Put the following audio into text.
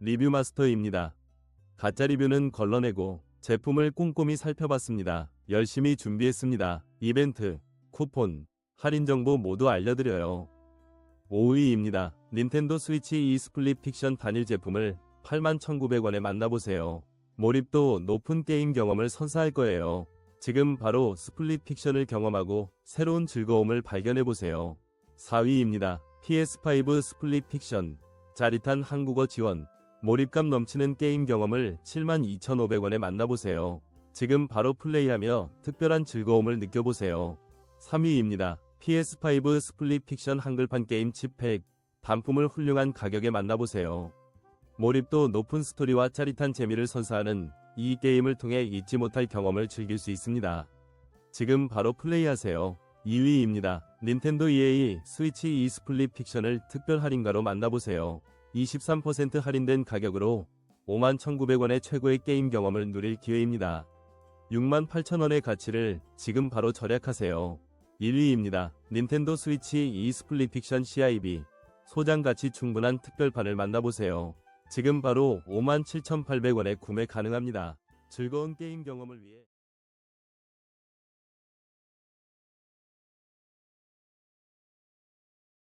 리뷰 마스터입니다. 가짜 리뷰는 걸러내고 제품을 꼼꼼히 살펴봤습니다. 열심히 준비했습니다. 이벤트, 쿠폰, 할인 정보 모두 알려드려요. 5위입니다. 닌텐도 스위치 이 스플릿 픽션 단일 제품을 81,900원에 만나보세요. 몰입도 높은 게임 경험을 선사할 거예요. 지금 바로 스플릿 픽션을 경험하고 새로운 즐거움을 발견해보세요. 4위입니다. PS5 스플릿 픽션. 짜릿한 한국어 지원. 몰입감 넘치는 게임 경험을 72,500원에 만나보세요. 지금 바로 플레이하며 특별한 즐거움을 느껴보세요. 3위입니다. PS5 스플릿 픽션 한글판 게임 칩팩. 단품을 훌륭한 가격에 만나보세요. 몰입도 높은 스토리와 짜릿한 재미를 선사하는 이 게임을 통해 잊지 못할 경험을 즐길 수 있습니다. 지금 바로 플레이하세요. 2위입니다. 닌텐도 EA 스위치 e 스플릿 픽션을 특별 할인가로 만나보세요. 23% 할인된 가격으로 51,900원의 최고의 게임 경험을 누릴 기회입니다. 68,000원의 가치를 지금 바로 절약하세요. 1위입니다. 닌텐도 스위치 e 스플릿 픽션 CIB 소장 가치 충분한 특별판을 만나보세요. 지금 바로 57,800원에 구매 가능합니다. 즐거운 게임 경험을 위해